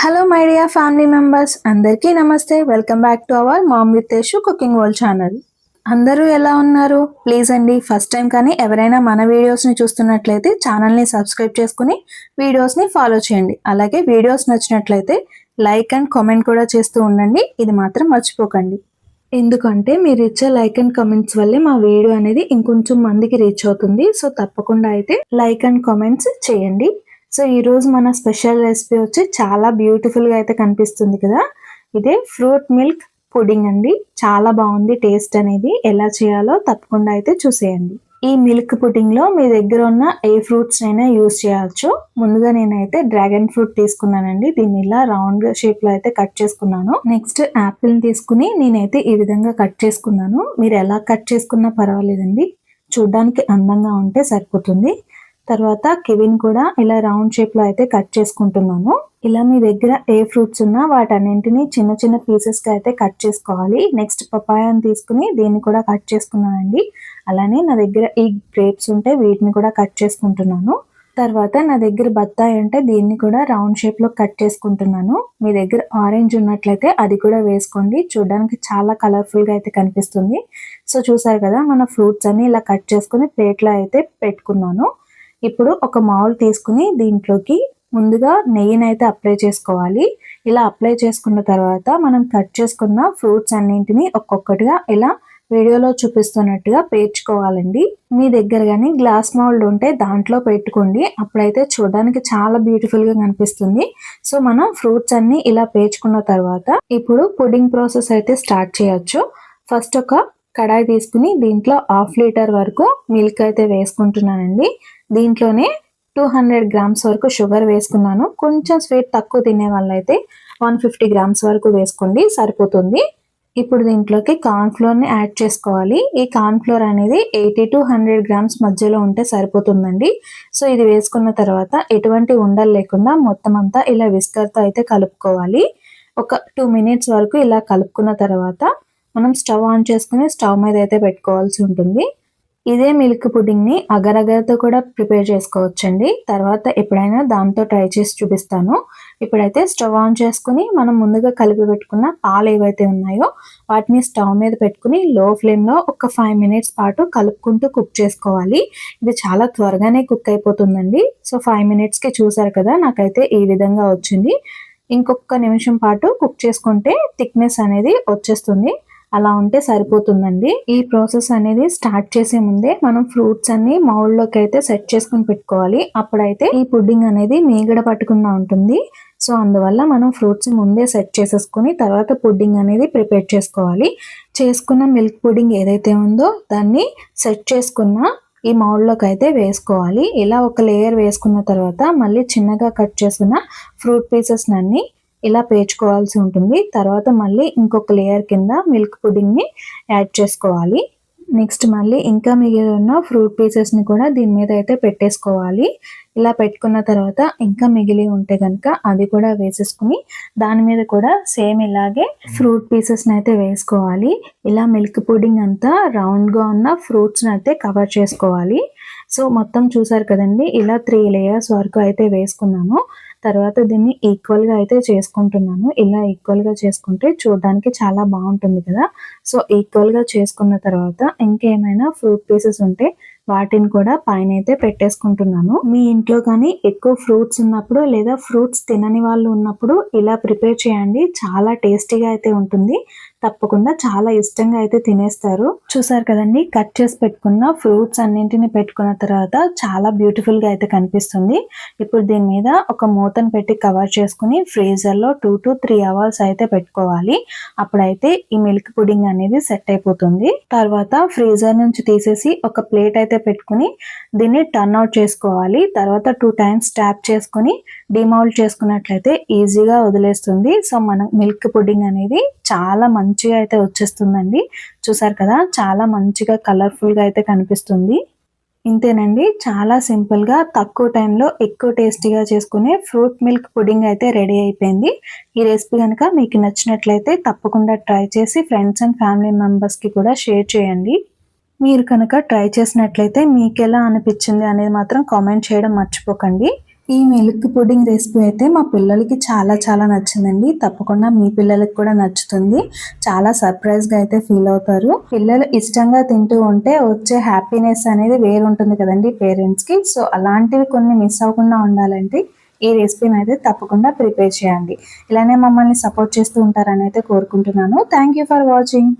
Hello my dear family members అందరికీ నమస్తే. Welcome back to our mom with cooking world channel అందరూ ఎలా ఉన్నారు? ప్లీజ్ అండి ఫస్ట్ టైం కానీ ఎవరైనా మన వీడియోస్ని చూస్తున్నట్లయితే ఛానల్ని సబ్స్క్రైబ్ చేసుకుని వీడియోస్ని ఫాలో చేయండి. అలాగే వీడియోస్ నచ్చినట్లయితే లైక్ అండ్ కామెంట్ కూడా చేస్తూ ఉండండి. ఇది మాత్రం మర్చిపోకండి. ఎందుకంటే మీరు ఇచ్చే లైక్ అండ్ కామెంట్స్ వల్లే మా వీడియో అనేది ఇంకొంచెం మందికి రీచ్ అవుతుంది. సో తప్పకుండా అయితే లైక్ అండ్ కామెంట్స్ చేయండి. సో ఈ రోజు మన స్పెషల్ రెసిపీ వచ్చి చాలా బ్యూటిఫుల్గా అయితే కనిపిస్తుంది కదా. ఇదే ఫ్రూట్ మిల్క్ పుడింగ్ అండి. చాలా బాగుంది టేస్ట్ అనేది. ఎలా చేయాలో తప్పకుండా అయితే చూసేయండి. ఈ మిల్క్ పుడింగ్లో మీ దగ్గర ఉన్న ఏ ఫ్రూట్స్ అయినా యూజ్ చేయవచ్చు ముందుగా నేనైతే డ్రాగన్ ఫ్రూట్ తీసుకున్నానండి. దీన్ని ఇలా రౌండ్ షేప్లో అయితే కట్ చేసుకున్నాను. నెక్స్ట్ యాపిల్ తీసుకుని నేనైతే ఈ విధంగా కట్ చేసుకున్నాను. మీరు ఎలా కట్ చేసుకున్నా పర్వాలేదండి. చూడ్డానికి అందంగా ఉంటే సరిపోతుంది. తర్వాత కెవిన్ కూడా ఇలా రౌండ్ షేప్లో అయితే కట్ చేసుకుంటున్నాను. ఇలా మీ దగ్గర ఏ ఫ్రూట్స్ ఉన్నా వాటన్నింటిని చిన్న చిన్న పీసెస్గా అయితే కట్ చేసుకోవాలి. నెక్స్ట్ పపాయాని తీసుకుని దీన్ని కూడా కట్ చేసుకున్నానండి. అలానే నా దగ్గర ఈ గ్రేప్స్ ఉంటే వీటిని కూడా కట్ చేసుకుంటున్నాను. తర్వాత నా దగ్గర బత్తాయి అంటే దీన్ని కూడా రౌండ్ షేప్లో కట్ చేసుకుంటున్నాను. మీ దగ్గర ఆరెంజ్ ఉన్నట్లయితే అది కూడా వేసుకోండి. చూడడానికి చాలా కలర్ఫుల్గా అయితే కనిపిస్తుంది. సో చూసారు కదా మన ఫ్రూట్స్ అన్ని ఇలా కట్ చేసుకుని ప్లేట్లో అయితే పెట్టుకున్నాను. ఇప్పుడు ఒక మౌల్ తీసుకుని దీంట్లోకి ముందుగా నెయ్యిని అయితే అప్లై చేసుకోవాలి. ఇలా అప్లై చేసుకున్న తర్వాత మనం కట్ చేసుకున్న ఫ్రూట్స్ అన్నింటినీ ఒక్కొక్కటిగా ఇలా వీడియోలో చూపిస్తున్నట్టుగా పేర్చుకోవాలండి. మీ దగ్గర కానీ గ్లాస్ మౌల్డ్ ఉంటే దాంట్లో పెట్టుకోండి. అప్పుడైతే చూడడానికి చాలా బ్యూటిఫుల్గా కనిపిస్తుంది. సో మనం ఫ్రూట్స్ అన్ని ఇలా పేర్చుకున్న తర్వాత ఇప్పుడు పుడింగ్ ప్రాసెస్ అయితే స్టార్ట్ చేయొచ్చు. ఫస్ట్ ఒక కడాయి తీసుకుని దీంట్లో హాఫ్ లీటర్ వరకు మిల్క్ అయితే వేసుకుంటున్నానండి. దీంట్లోనే టూ హండ్రెడ్ గ్రామ్స్ వరకు షుగర్ వేసుకున్నాను. కొంచెం స్వీట్ తక్కువ తినే వాళ్ళైతే వన్ ఫిఫ్టీ గ్రామ్స్ వరకు వేసుకోండి సరిపోతుంది. ఇప్పుడు దీంట్లోకి కార్న్ఫ్లోర్ని యాడ్ చేసుకోవాలి. ఈ కార్న్ఫ్లోర్ అనేది ఎయిటీ టు హండ్రెడ్ గ్రామ్స్ మధ్యలో ఉంటే సరిపోతుందండి. సో ఇది వేసుకున్న తర్వాత ఎటువంటి ఉండలు లేకుండా మొత్తం అంతా ఇలా విస్కర్తో అయితే కలుపుకోవాలి. ఒక టూ మినిట్స్ వరకు ఇలా కలుపుకున్న తర్వాత మనం స్టవ్ ఆన్ చేసుకుని స్టవ్ మీద అయితే పెట్టుకోవాల్సి ఉంటుంది. ఇదే మిల్క్ పుడ్డింగ్ని అగరగరతో కూడా ప్రిపేర్ చేసుకోవచ్చండి. తర్వాత ఎప్పుడైనా దాంతో ట్రై చేసి చూపిస్తాను. ఇప్పుడైతే స్టవ్ ఆన్ చేసుకుని మనం ముందుగా కలిపి పెట్టుకున్న పాలు ఏవైతే ఉన్నాయో వాటిని స్టవ్ మీద పెట్టుకుని లో ఫ్లేమ్లో ఒక ఫైవ్ మినిట్స్ పాటు కలుపుకుంటూ కుక్ చేసుకోవాలి. ఇది చాలా త్వరగానే కుక్ అయిపోతుందండి. సో ఫైవ్ మినిట్స్కి చూసారు కదా నాకైతే ఈ విధంగా వచ్చింది. ఇంకొక నిమిషం పాటు కుక్ చేసుకుంటే థిక్నెస్ అనేది వచ్చేస్తుంది. అలా ఉంటే సరిపోతుందండి. ఈ ప్రాసెస్ అనేది స్టార్ట్ చేసే ముందే మనం ఫ్రూట్స్ అన్ని మౌల్డ్లోకి అయితే సెట్ చేసుకుని పెట్టుకోవాలి. అప్పుడైతే ఈ పుడ్డింగ్ అనేది మీగడ పట్టకుండా ఉంటుంది. సో అందువల్ల మనం ఫ్రూట్స్ ముందే సెట్ చేసేసుకుని తర్వాత పుడ్డింగ్ అనేది ప్రిపేర్ చేసుకోవాలి. చేసుకున్న మిల్క్ పుడ్డింగ్ ఏదైతే ఉందో దాన్ని సెట్ చేసుకున్న ఈ మౌల్డ్లోకి అయితే వేసుకోవాలి. ఇలా ఒక లేయర్ వేసుకున్న తర్వాత మళ్ళీ చిన్నగా కట్ చేసుకున్న ఫ్రూట్ పీసెస్ అన్ని ఇలా పేర్చుకోవాల్సి ఉంటుంది. తర్వాత మళ్ళీ ఇంకొక లేయర్ కింద మిల్క్ పుడింగ్ని యాడ్ చేసుకోవాలి. నెక్స్ట్ మళ్ళీ ఇంకా మిగిలి ఉన్న ఫ్రూట్ పీసెస్ని కూడా దీని మీద అయితే పెట్టేసుకోవాలి. ఇలా పెట్టుకున్న తర్వాత ఇంకా మిగిలి ఉంటే కనుక అది కూడా వేసేసుకుని దాని మీద కూడా సేమ్ ఇలాగే ఫ్రూట్ పీసెస్ని అయితే వేసుకోవాలి. ఇలా మిల్క్ పుడింగ్ అంతా రౌండ్గా ఉన్న ఫ్రూట్స్ని అయితే కవర్ చేసుకోవాలి. సో మొత్తం చూసారు కదండి ఇలా త్రీ లేయర్స్ వరకు అయితే వేసుకున్నాను. తర్వాత దీన్ని ఈక్వల్గా అయితే చేసుకుంటున్నాను. ఇలా ఈక్వల్గా చేసుకుంటే చూడడానికి చాలా బాగుంటుంది కదా. సో ఈక్వల్గా చేసుకున్న తర్వాత ఇంకేమైనా ఫ్రూట్ పీసెస్ ఉంటే వాటిని కూడా పైన అయితే పెట్టేసుకుంటున్నాను. మీ ఇంట్లో కానీ ఎక్కువ ఫ్రూట్స్ ఉన్నప్పుడు లేదా ఫ్రూట్స్ తినని వాళ్ళు ఉన్నప్పుడు ఇలా ప్రిపేర్ చేయండి. చాలా టేస్టీగా అయితే ఉంటుంది. తప్పకుండా చాలా ఇష్టంగా అయితే తినేస్తారు. చూసారు కదండి కట్ చేసి పెట్టుకున్న ఫ్రూట్స్ అన్నింటిని పెట్టుకున్న తర్వాత చాలా బ్యూటిఫుల్గా అయితే కనిపిస్తుంది. ఇప్పుడు దీని మీద ఒక మూతను పెట్టి కవర్ చేసుకుని ఫ్రీజర్లో టూ టు త్రీ అవర్స్ అయితే పెట్టుకోవాలి. అప్పుడైతే ఈ మిల్క్ పుడింగ్ అనేది సెట్ అయిపోతుంది. తర్వాత ఫ్రీజర్ నుంచి తీసేసి ఒక ప్లేట్ అయితే పెట్టుకుని దీన్ని టర్న్ అవుట్ చేసుకోవాలి. తర్వాత టూ టైమ్స్ ట్యాప్ చేసుకుని డిమౌల్డ్ చేసుకున్నట్లయితే ఈజీగా వదిలేస్తుంది. సో మన మిల్క్ పుడింగ్ అనేది చాలా మంచిగా అయితే వచ్చేస్తుందండి. చూసారు కదా చాలా మంచిగా కలర్ఫుల్గా అయితే కనిపిస్తుంది. ఇంతేనండి చాలా సింపుల్గా తక్కువ టైంలో ఎక్కువ టేస్టీగా చేసుకునే ఫ్రూట్ మిల్క్ పుడింగ్ అయితే రెడీ అయిపోయింది. ఈ రెసిపీ కనుక మీకు నచ్చినట్లయితే తప్పకుండా ట్రై చేసి ఫ్రెండ్స్ అండ్ ఫ్యామిలీ మెంబర్స్కి కూడా షేర్ చేయండి. మీరు కనుక ట్రై చేసినట్లయితే మీకు ఎలా అనిపించింది అనేది మాత్రం కామెంట్ చేయడం మర్చిపోకండి. ఈ మిల్క్ పుడ్డింగ్ రెసిపీ అయితే మా పిల్లలకి చాలా చాలా నచ్చిందండి. తప్పకుండా మీ పిల్లలకి కూడా నచ్చుతుంది. చాలా సర్ప్రైజ్గా అయితే ఫీల్ అవుతారు. పిల్లలు ఇష్టంగా తింటూ ఉంటే వచ్చే హ్యాపీనెస్ అనేది వేరుంటుంది కదండి పేరెంట్స్కి సో అలాంటివి కొన్ని మిస్ అవ్వకుండా ఉండాలంటే ఈ రెసిపీని అయితే తప్పకుండా ప్రిపేర్ చేయండి. ఇలానే మమ్మల్ని సపోర్ట్ చేస్తూ ఉంటారని అయితే కోరుకుంటున్నాను. Thank you for watching